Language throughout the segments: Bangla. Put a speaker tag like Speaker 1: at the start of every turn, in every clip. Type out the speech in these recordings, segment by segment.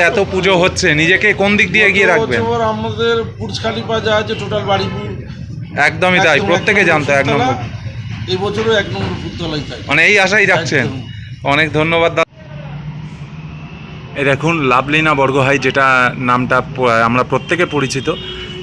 Speaker 1: এত পুজো হচ্ছে? নিজেকে কোন দিক দিয়ে এগিয়ে রাখবেন?
Speaker 2: আমাদের বুর্জ খালিফা যা আছে টোটাল বাড়িপুর।
Speaker 1: একদমই তাই প্রত্যেকে জানতো এক নম্বর।
Speaker 2: এই বছরও এক নম্বর ফুটতলাই তাই
Speaker 1: মানে এই আশাই রাখছেন। অনেক ধন্যবাদ এই দেখুন লাভলিনা বর্গহাই যেটা নামটা আমরা প্রত্যেকে পরিচিত।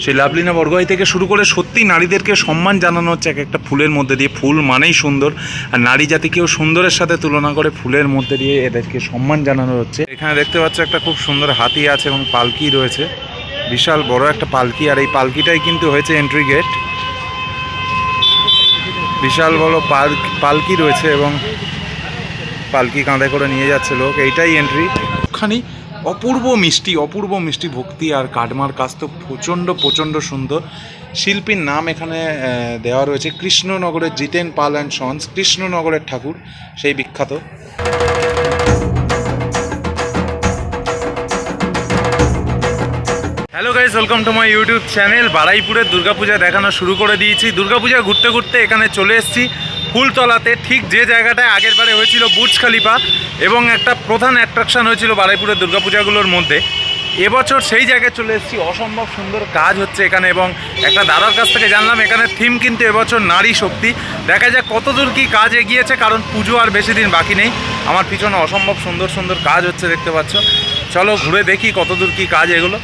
Speaker 1: সেই লাভলিনা বর্গহাই থেকে শুরু করে সত্যি নারীদেরকে সম্মান জানানো হচ্ছে এক একটা ফুলের মধ্যে দিয়ে। ফুল মানেই সুন্দর। আর নারী জাতিকেও সুন্দরের সাথে তুলনা করে ফুলের মধ্যে দিয়ে এদেরকে সম্মান জানানো হচ্ছে। এখানে দেখতে পাচ্ছ একটা খুব সুন্দর হাতি আছে এবং পালকি রয়েছে। বিশাল বড় একটা পালকি। আর এই পালকিটাই কিন্তু হয়েছে এন্ট্রি গেট বিশাল বড় পার্ক পালকি রয়েছে এবং পালকি কাঁধে করে নিয়ে যাচ্ছে লোক। এইটাই এন্ট্রি খানি অপূর্ব মিষ্টি অপূর্ব মিষ্টি ভক্তি আর কাটমার কাজ তো প্রচণ্ড প্রচণ্ড সুন্দর। শিল্পীর নাম এখানে দেওয়া রয়েছে কৃষ্ণনগরের জিতেন পাল অ্যান্ড সন্স, কৃষ্ণনগরের ঠাকুর, সেই বিখ্যাত। Hello guys welcome to my YouTube channel বারাইপুরের Durga Puja দেখানো শুরু করে দিয়েছি। দুর্গাপূজা ঘুরতে ঘুরতে এখানে চলে এসেছি। ফুলতলাতে ঠিক যে জায়গাটায় আগের বারে হয়েছিল বুর্জ খালিফা এবং একটা প্রধান অ্যাট্রাকশন হয়েছিল বারাইপুরের দুর্গাপূজাগুলোর মধ্যে, এবছর সেই জায়গায় চলে এসেছি। অসম্ভব সুন্দর কাজ হচ্ছে এখানে এবং একটা দাদার কাছ থেকে জানলাম, এখানে থিম কিন্তু এবছর নারী শক্তি। দেখা যাক কতদূর কি কাজ এগিয়েছে, কারণ পুজো আর বেশি দিন বাকি নেই। আমার পিছনে অসম্ভব সুন্দর সুন্দর কাজ হচ্ছে, দেখতে পাচ্ছ। চলো ঘুরে দেখি কতদূর কি কাজ এগুলো।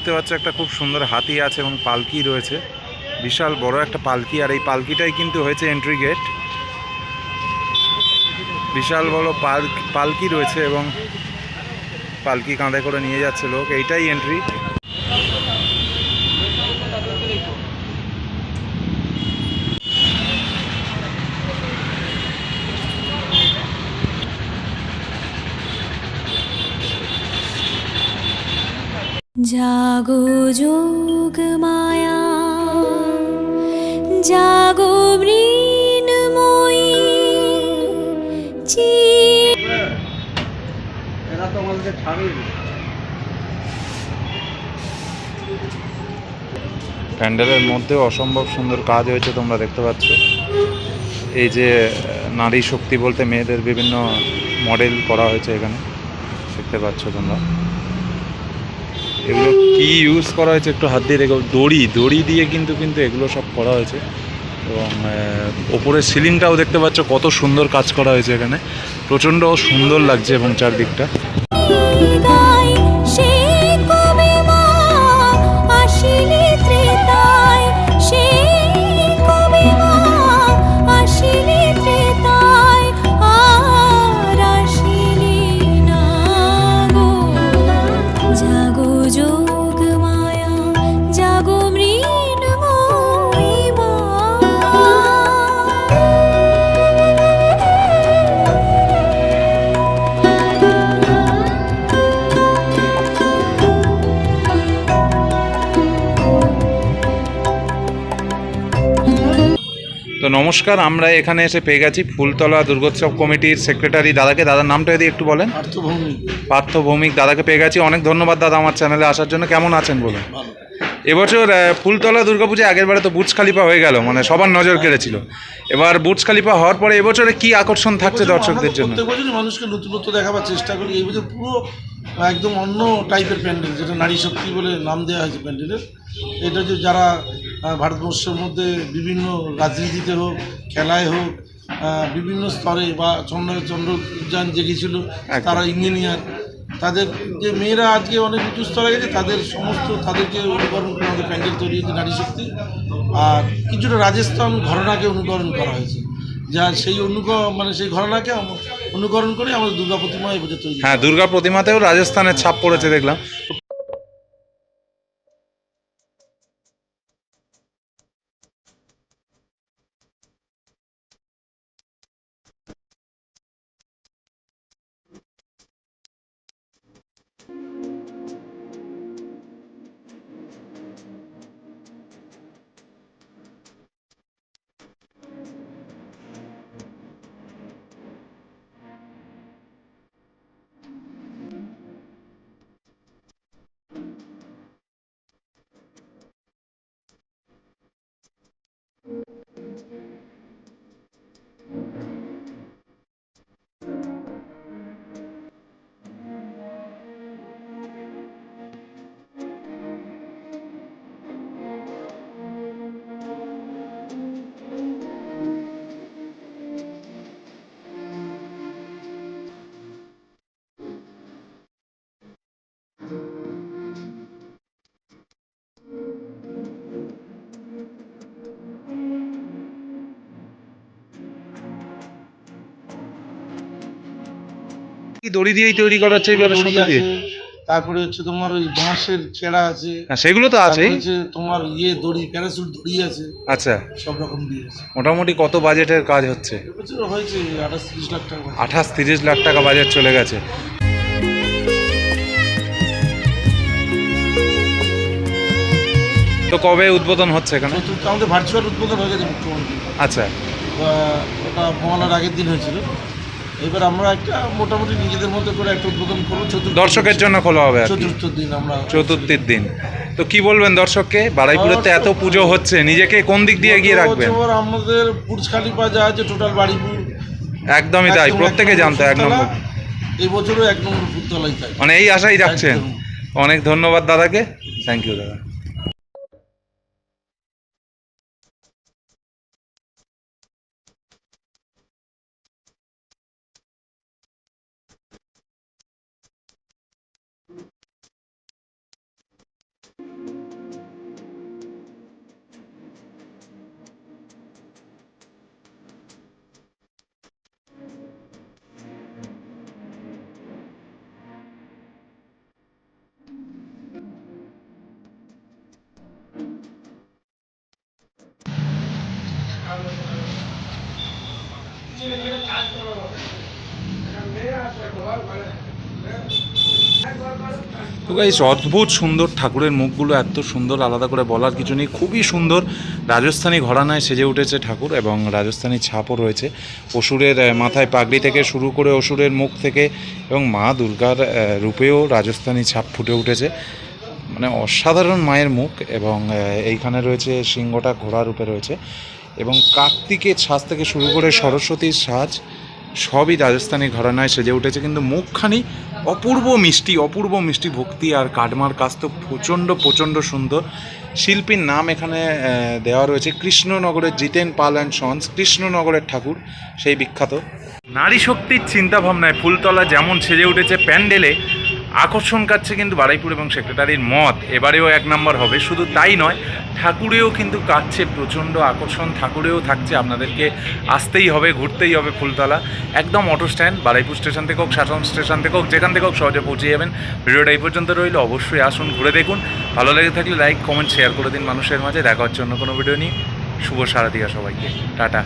Speaker 1: দেখতে পাচ্ছ একটা খুব সুন্দর হাতি আছে এবং পালকি রয়েছে। বিশাল বড় একটা পালকি, আর এই পালকিটাই কিন্তু হয়েছে এন্ট্রি গেট বিশাল বড় পালকি রয়েছে এবং পালকি কাঁধে করে নিয়ে যাচ্ছে লোক। এইটাই এন্ট্রি
Speaker 3: জাগো যোগ মায়া জাগো মৃন্ময়ী চি
Speaker 1: প্যান্ডেলের মধ্যে অসম্ভব সুন্দর কাজ হয়েছে তোমরা দেখতে পাচ্ছ। এই যে নারী শক্তি বলতে মেয়েদের বিভিন্ন মডেল করা হয়েছে এখানে। দেখতে পাচ্ছ তোমরা। এগুলো কি ইউজ করা হয়েছে একটু হাত দিয়ে দেখো। দড়ি দড়ি দিয়ে কিন্তু কিন্তু এগুলো সব করা হয়েছে। এবং ওপরের সিলিংটাও দেখতে পাচ্ছ কত সুন্দর কাজ করা হয়েছে এখানে। প্রচণ্ড সুন্দর লাগছে এবং চারদিকটা। নমস্কার আমরা এখানে এসে পেয়ে গেছি ফুলতলা দুর্গোৎসব কমিটির সেক্রেটারি দাদাকে। দাদার নামটা যদি একটু বলেন। পার্থ ভৌমিক দাদাকে পেয়ে গেছি। অনেক ধন্যবাদ দাদা আমার চ্যানেলে আসার জন্য। কেমন আছেন বলুন? এবছর ফুলতলা দুর্গাপূজা আগের বারে তো বুটস খালিফা হয়ে গেল মানে সবার নজর কেড়েছিল। এবার বুটস খালিফা হওয়ার পরে এবছরে কি আকর্ষণ থাকছে দর্শকদের জন্য?
Speaker 2: মানুষকে নতুনত্ব দেখাবার চেষ্টা করি। এই বছর পুরো একদম অন্য টাইপের প্যান্ডেল যেটা নারী শক্তি বলে নাম দেওয়া হয়েছে প্যান্ডেলের এটা যে যারা ভারতবর্ষের মধ্যে বিভিন্ন রাজনীতিতে হোক খেলায় হোক বিভিন্ন স্তরে বা চন্দ্র চন্দ্রযান জেগেছিল। তারা ইঞ্জিনিয়ার। তাদের যে মেয়েরা আজকে অনেক উঁচু স্তরে গেছে তাদের সমস্ত তাদেরকে অনুকরণ করে আমাদের প্যান্ডেল তৈরি হয়েছে নারী শক্তি। আর কিছুটা রাজস্থান ঘটনাকে অনুকরণ করা হয়েছে। যা সেই অনুক মানে সেই ঘটনাকে অনুকরণ করে আমাদের দুর্গা প্রতিমা এবছর তৈরি
Speaker 1: হ্যাঁ দুর্গা প্রতিমাতেও রাজস্থানের ছাপ পড়েছে দেখলাম। দড়ি দিয়েই তৈরি করা হচ্ছে এইভাবে
Speaker 2: দড়ি
Speaker 1: সুতো
Speaker 2: আছে, তারপরে হচ্ছে তোমার ওই বাঁশের ছেঁড়া আছে।
Speaker 1: হ্যাঁ সেগুলো তো
Speaker 2: তারপরে
Speaker 1: আছেই।
Speaker 2: হচ্ছে তোমার ইয়ে দড়ি প্যারাসুট দড়ি আছে।
Speaker 1: আচ্ছা।
Speaker 2: সব রকম দিয়ে আছে।
Speaker 1: মোটামুটি কত বাজেটের কাজ হচ্ছে?
Speaker 2: এবছর হয়েছে আঠাশ তিরিশ লাখ টাকা বাজেট।
Speaker 1: আঠাশ তিরিশ লাখ টাকা বাজেট চলে গেছে। তো কবে উদ্বোধন হচ্ছে এখানে?
Speaker 2: চতুর্থ আমাদের ভার্চুয়াল উদ্বোধন হয়ে গেছে মুখ্যমন্ত্রী
Speaker 1: আচ্ছা।
Speaker 2: ওটা মহালার আগের দিন হয়েছিল। এবার আমরা একটা মোটামুটি নিজেদের মধ্যে করে একটা উদ্বোধন করব চতুর্থ
Speaker 1: দর্শকের জন্য খোলা হবে আর কি।
Speaker 2: চতুর্থ দিন আমরা
Speaker 1: চতুর্থীর দিন। তো কি বলবেন দর্শককে? বারাইপুরেতে এত পুজো হচ্ছে নিজেকে কোন দিক দিয়ে এগিয়ে
Speaker 2: গত
Speaker 1: রাখবেন?
Speaker 2: বছর আমাদের বুর্জ খালিফা যা আছে টোটাল বাড়িপুর।
Speaker 1: একদমই তাই প্রত্যেকে জানতো এক নম্বর।
Speaker 2: এই বছরও এক নম্বর ফুটতলাই চাই
Speaker 1: মানে এই আশাই রাখছেন।
Speaker 2: একদম।
Speaker 1: অনেক ধন্যবাদ দাদাকে। থ্যাংক ইউ দাদা। তো গাইস অদ্ভুত সুন্দর ঠাকুরের মুখগুলো, এত সুন্দর আলাদা করে বলার কিছু নেই। খুবই সুন্দর রাজস্থানী ঘরানায় সেজে উঠেছে ঠাকুর এবং রাজস্থানী ছাপও রয়েছে। অসুরের মাথায় পাগড়ি থেকে শুরু করে অসুরের মুখ থেকে এবং মা দুর্গার রূপেও রাজস্থানী ছাপ ফুটে উঠেছে। মানে অসাধারণ মায়ের মুখ এবং এইখানে রয়েছে সিংহটা ঘোড়া রূপে রয়েছে এবং কার্তিকের সাজ থেকে শুরু করে সরস্বতীর সাজ সবই রাজস্থানি ঘরানায় সেজে উঠেছে, কিন্তু মুখখানি অপূর্ব মিষ্টি অপূর্ব মিষ্টি ভক্তি আর কাটমার কাজ তো প্রচণ্ড প্রচণ্ড সুন্দর। শিল্পীর নাম এখানে দেওয়া রয়েছে কৃষ্ণনগরের জিতেন পাল অ্যান্ড সন্স, কৃষ্ণনগরের ঠাকুর, সেই বিখ্যাত। নারী শক্তির চিন্তাভাবনায় ফুলতলা যেমন সেজে উঠেছে প্যান্ডেলে আকর্ষণ কাটছে কিন্তু বারাইপুর এবং সেক্রেটারির মত। এবারেও এক নম্বর হবে, শুধু তাই নয়, ঠাকুরেও কিন্তু কাটছে, প্রচণ্ড আকর্ষণ, ঠাকুরেও থাকছে, আপনাদেরকে আসতেই হবে, ঘুরতেই হবে ফুলতলা। একদম অটো স্ট্যান্ড, বারাইপুর স্টেশন থেকে হোক, শাসন স্টেশন থেকে হোক, যেখান থেকে হোক সহজে পৌঁছে যাবেন। ভিডিওটা এই পর্যন্ত রইল, অবশ্যই আসুন, ঘুরে দেখুন। ভালো লেগে থাকলে লাইক, কমেন্ট শেয়ার করে দিন মানুষের মাঝে। দেখা হচ্ছে অন্য কোনো ভিডিও নিয়ে। শুভ সারাদিয়া সবাইকে। টাটা।